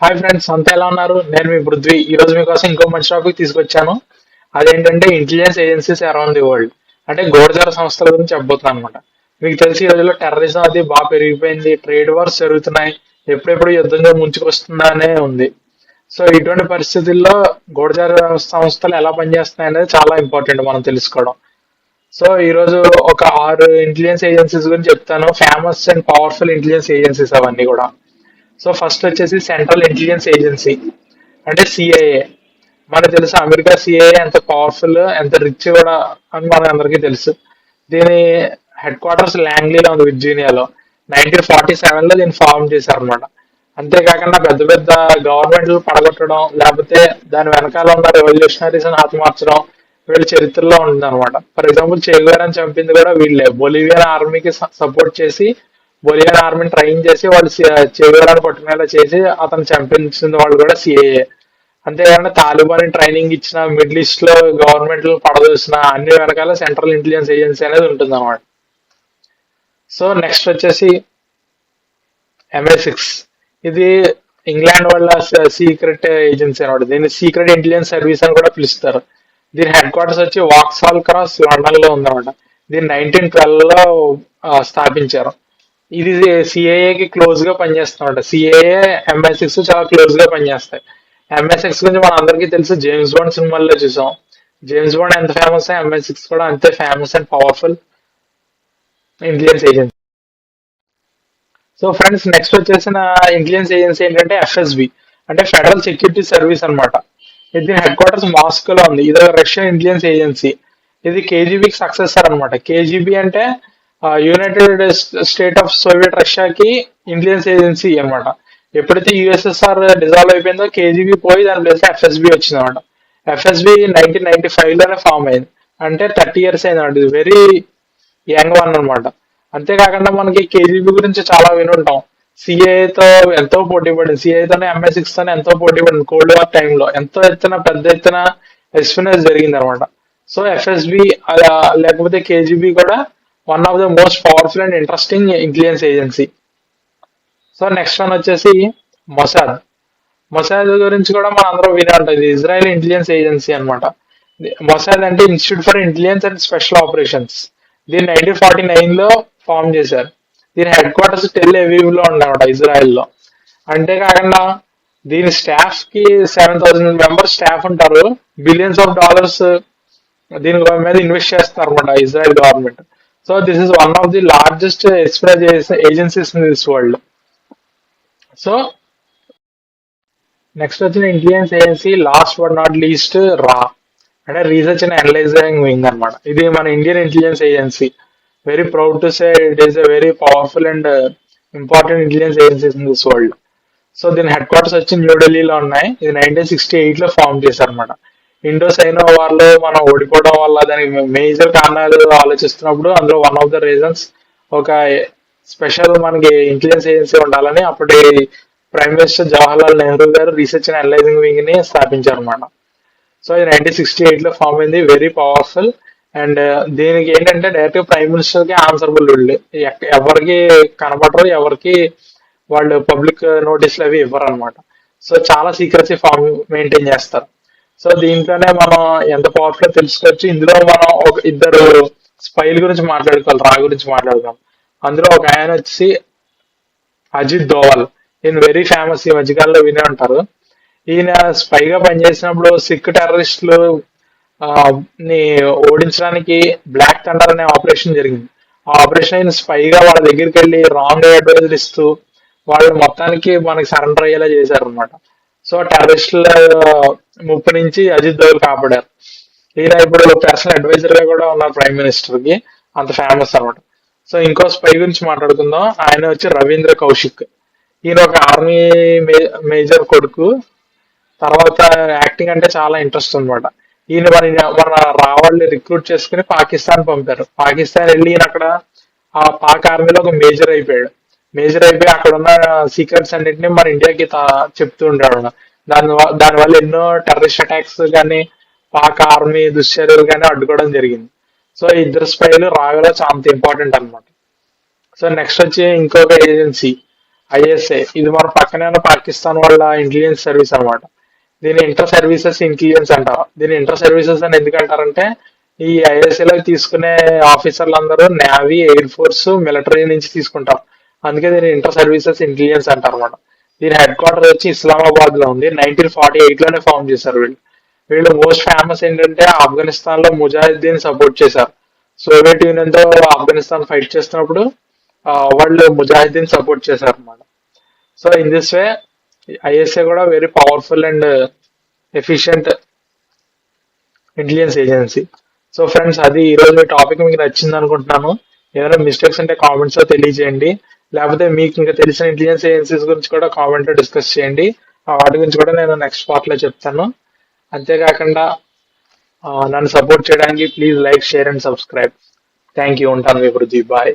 Hi friends అంతా ఎలా ఉన్నారు? నేను మీ పృథ్వీ. ఈ రోజు మీకోసం ఇంకో మంచి టాపిక్ తీసుకొచ్చాను. అదేంటంటే intelligence agencies around the world అంటే గోడజార సంస్థల గురించి చెప్పబోతున్నాను అనమాట మీకు తెలిసి ఈ రోజుల్లో టెర్రరిజం అది బాగా పెరిగిపోయింది. ట్రేడ్ వార్స్ జరుగుతున్నాయి. ఎప్పుడెప్పుడు యుద్ధంగా ముంచుకొస్తుందనే ఉంది. సో ఇటువంటి పరిస్థితుల్లో గోడజార సంస్థలు ఎలా పనిచేస్తున్నాయి అనేది చాలా ఇంపార్టెంట్ మనం తెలుసుకోవడం. సో ఈ రోజు ఒక ఆరు ఇంటెలిజెన్స్ ఏజెన్సీస్ గురించి చెప్తాను. Famous and powerful intelligence agencies అవన్నీ కూడా. సో ఫస్ట్ వచ్చేసి సెంట్రల్ ఇంటెలిజెన్స్ ఏజెన్సీ అంటే సిఐఏ మనకు తెలుసు అమెరికా సిఐఏ ఎంత పవర్ఫుల్ ఎంత రిచ్ కూడా అని మన అందరికీ తెలుసు. దీని హెడ్ క్వార్టర్స్ లాంగ్లీలో ఉంది విర్జీనియాలో నైన్టీన్ ఫార్టీ సెవెన్లో దీన్ని చేశారు అనమాట అంతేకాకుండా పెద్ద పెద్ద గవర్నమెంట్లు పడగొట్టడం లేకపోతే దాని వెనకాల ఉన్న రెవల్యూషనరీస్ హతమార్చడం వీళ్ళ చరిత్రలో ఉంటుంది అనమాట ఫర్ ఎగ్జాంపుల్ చేగువారని చంపింది కూడా వీళ్ళే. బొలివియన్ ఆర్మీకి సపోర్ట్ చేసి బొలియన్ ఆర్మీని ట్రైన్ చేసి వాళ్ళు చేగువారాన్ని పట్టుకునేలా చేసి అతను చంపించిన వాళ్ళు కూడా సిఏఏ అంతేకాకుండా తాలిబాన్ ట్రైనింగ్ ఇచ్చిన మిడిల్ ఈస్ట్లో గవర్నమెంట్ పడదోసిన అన్ని వెనకాల సెంట్రల్ ఇంటెలిజెన్స్ ఏజెన్సీ అనేది ఉంటుంది అనమాట సో నెక్స్ట్ వచ్చేసి ఎంఏ సిక్స్ ఇది ఇంగ్లాండ్ వాళ్ళ సీక్రెట్ ఏజెన్సీ అనమాట దీన్ని సీక్రెట్ ఇంటెలిజెన్స్ సర్వీస్ అని కూడా పిలుస్తారు. దీని హెడ్ క్వార్టర్స్ వచ్చి వాక్సాల్ క్రాస్ లండన్లో ఉందన్నమాట. దీన్ని నైన్టీన్ ట్వెల్వ్లో స్థాపించారు. ఇది సిఏఏకి క్లోజ్గా పనిచేస్తుందన్నమాట సిఏఏ ఎంఐ సిక్స్ చాలా క్లోజ్గా పనిచేస్తాయి. ఎంఐ సిక్స్ గురించి మన అందరికీ తెలుసు. జేమ్స్ బాండ్ సినిమాల్లో చూసాం. జేమ్స్ బాండ్ ఎంత ఫేమస్ ఎంఐ సిక్స్ కూడా అంతే famous and powerful intelligence agency so friends next వచ్చేసిన ఇంటెలిజెన్స్ ఏజెన్సీ ఏంటంటే ఎఫ్ఎస్బి అంటే ఫెడరల్ సెక్యూరిటీ సర్వీస్ అనమాట ఇది దీని హెడ్ క్వార్టర్స్ మాస్కోలో ఉంది. ఇది రష్యన్ ఇంటెలిజెన్స్ ఏజెన్సీ ఇది కేజీబీకి సక్సెసర్ అనమాట కేజీబీ అంటే యునైటెడ్ స్టేట్ ఆఫ్ సోవియట్ రష్యాకి ఇంటెలిజెన్స్ ఏజెన్సీ అనమాట ఎప్పుడైతే యుఎస్ఎస్ఆర్ డిజాల్వ్ అయిపోయిందో కేజీబీ పోయి దాని ప్లేస్ ఎఫ్ఎస్బి వచ్చింది అనమాట ఎఫ్ఎస్బి నైన్టీన్ నైన్టీ ఫైవ్లోనే ఫామ్ అయింది. అంటే థర్టీ ఇయర్స్ అయింది అనమాట ఇది వెరీ యంగ్ వన్ అనమాట అంతేకాకుండా మనకి కేజీబీ గురించి చాలా వినుంటాం. సిఏతో ఎంతో పోటీ పడింది. సిఏతోనే ఎంఐ సిక్స్ తోనే ఎంతో పోటీ పడింది కోల్డ్ వార్ టైంలో ఎంతో ఎత్తున పెద్ద ఎత్తున ఎస్పినెస్ జరిగింది అనమాట సో ఎఫ్ఎస్బి లేకపోతే కేజీబీ కూడా one of the most powerful and interesting intelligence agency so next one వచ్చేసి మొసాద్ మొసాద్ గురించి కూడా మనం అందరూ వినే ఉంటుంది ఇజ్రాయెల్ ఇంటెలిజెన్స్ ఏజెన్సీ అనమాట మొసాద్ అంటే institute for intelligence and special operations దీన్ని నైన్టీన్ ఫార్టీ నైన్లో ఫామ్ చేశారు. దీని హెడ్ క్వార్టర్స్ టెల్ ఎవీవ్లో ఉండమాట ఇజ్రాయెల్లో అంతేకాకుండా దీని స్టాఫ్కి సెవెన్ థౌసండ్ మెంబర్స్ స్టాఫ్ ఉంటారు. బిలియన్స్ ఆఫ్ డాలర్స్ దీని మీద ఇన్వెస్ట్ చేస్తారు అనమాట Israel government so this is one of the largest express agencies in this world so next వచ్చిన intelligence agency last but not least రా అంటే రీసెర్చ్ అండ్ అనలైజింగ్ వింగ్ అన్నమాట ఇది మన Indian intelligence agency very proud to say it is a very powerful and important intelligence agencies in this world so దీని headquarters వచ్చి న్యూఢిల్లీలో ఉన్నాయి. ఇది నైన్టీన్ సిక్స్టీ ఎయిట్లో ఫామ్ చేశారనమాట ఇండో సైనో వాళ్ళు మనం ఓడిపోవడం వల్ల దానికి మేజర్ కారణాలు ఆలోచిస్తున్నప్పుడు అందులో వన్ ఆఫ్ ద రీజన్స్ ఒక స్పెషల్ మనకి ఇంటెలిజెన్స్ ఏజెన్సీ ఉండాలని అప్పటి ప్రైమ్ మినిస్టర్ జవహర్లాల్ నెహ్రూ గారు రీసెర్చ్ అండ్ అనలైజింగ్ వింగ్ని స్థాపించారు అనమాట సో ఇది నైన్టీన్ సిక్స్టీ ఎయిట్లో ఫామ్ అయింది వెరీ పవర్ఫుల్ అండ్ దీనికి ఏంటంటే డైరెక్ట్ ప్రైమ్ మినిస్టర్కి ఆన్సర్బుల్ వీళ్ళు. ఎవరికి కనబడరు ఎవరికి వాళ్ళు పబ్లిక్ నోటీసులు uh, అవి ఇవ్వరు అనమాట సో చాలా సీక్రెసీ ఫామ్ మెయింటైన్ చేస్తారు. సో దీంట్లోనే మనం ఎంత పవర్ఫుల్ తెలుసుకోవచ్చు. ఇందులో మనం ఒక ఇద్దరు స్పైల్ గురించి మాట్లాడుకోవాలి రా గురించి మాట్లాడుకోవాలి అందులో ఒక ఆయన వచ్చి అజిత్ దోవల్. ఈయన వెరీ ఫేమస్ ఈ మధ్యకాలంలో వినే ఉంటారు. ఈయన స్పైగా పనిచేసినప్పుడు సిక్ టెర్రరిస్టులు ని ఓడించడానికి బ్లాక్ థండర్ అనే ఆపరేషన్ జరిగింది. ఆ ఆపరేషన్ అయిన స్పైగా వాళ్ళ దగ్గరికి వెళ్ళి రాంగ్ అడ్వైజులు ఇస్తూ వాళ్ళు మొత్తానికి మనకి సరెండర్ అయ్యేలా చేశారు అనమాట సో టెర్రరిస్టుల ముప్పు నుంచి అజిత్ దోవల్ కాపాడారు. ఈయన ఇప్పుడు పర్సనల్ అడ్వైజర్గా కూడా ఉన్నారు ప్రైమ్ మినిస్టర్కి అంత ఫేమస్ అనమాట సో ఇంకో స్పై గురించి మాట్లాడుకుందాం. ఆయన వచ్చి రవీంద్ర కౌశిక్. ఈయన ఒక ఆర్మీ మేజర్ కొడుకు. తర్వాత యాక్టింగ్ అంటే చాలా ఇంట్రెస్ట్ అన్నమాట. ఈయన మన మన రావాళ్ళని రిక్రూట్ చేసుకుని పాకిస్తాన్ పంపారు. పాకిస్తాన్ వెళ్ళి ఈయన అక్కడ ఆ పాక్ ఆర్మీలో ఒక మేజర్ అయిపోయాడు. మేజర్ అయిపోయి అక్కడ ఉన్న సీక్రెట్స్ అన్నింటినీ మన ఇండియాకి తా- చెప్తూ ఉంటాడు దాని దానివల్ల ఎన్నో టెర్రరిస్ట్ అటాక్స్ కానీ పాక్ ఆర్మీ దుశ్చర్యలు కానీ అడ్డుకోవడం జరిగింది. సో ఇద్దరు స్పైలు రాగలో చాలా ఇంపార్టెంట్ అనమాట సో నెక్స్ట్ వచ్చి ఇంకొక ఏజెన్సీ ఐఎస్ఏ. ఇది మన పక్కనే ఉన్న పాకిస్తాన్ వాళ్ళ ఇంటెలిజెన్స్ సర్వీస్ అనమాట దీని ఇంటర్ సర్వీసెస్ ఇంటెలిజెన్స్ అంటారు దీని ఇంటర్ సర్వీసెస్ అని ఎందుకంటారంటే ఈ ఐఎస్ఏలో తీసుకునే ఆఫీసర్లు అందరూ నేవీ ఎయిర్ ఫోర్స్ మిలిటరీ నుంచి తీసుకుంటారు. అందుకే దీని ఇంటర్ సర్వీసెస్ ఇంటెలిజెన్స్ అంటారు అనమాట దీని హెడ్ క్వార్టర్ వచ్చి ఇస్లామాబాద్లో ఉంది. నైన్టీన్ ఫార్టీ ఎయిట్లోనే ఫామ్ చేశారు వీళ్ళు. వీళ్ళు మోస్ట్ ఫేమస్ ఏంటంటే ఆఫ్ఘనిస్తాన్లో ముజాహిద్దీన్ సపోర్ట్ చేశారు. సోవియట్ యూనియన్తో ఆఫ్ఘనిస్తాన్ ఫైట్ చేస్తున్నప్పుడు వాళ్ళు ముజాహిద్దీన్ సపోర్ట్ చేశారు అనమాట so in this way ISI కూడా very powerful and efficient intelligence agency so friends అది ఈ రోజు మీ టాపిక్ మీకు నచ్చింది అనుకుంటున్నాను ఏదైనా మిస్టేక్స్ ఉంటే కామెంట్స్లో తెలియజేయండి. లేకపోతే మీకు ఇంకా తెలిసిన ఇంటెలిజెన్స్ ఏజెన్సీస్ గురించి కూడా కామెంట్లో డిస్కస్ చేయండి. ఆ వాటి గురించి కూడా నేను నెక్స్ట్ పార్ట్లో చెప్తాను. అంతేకాకుండా నన్ను సపోర్ట్ చేయడానికి please like share and subscribe thank you ఉంటాను మీ పృథ్వీ బాయ్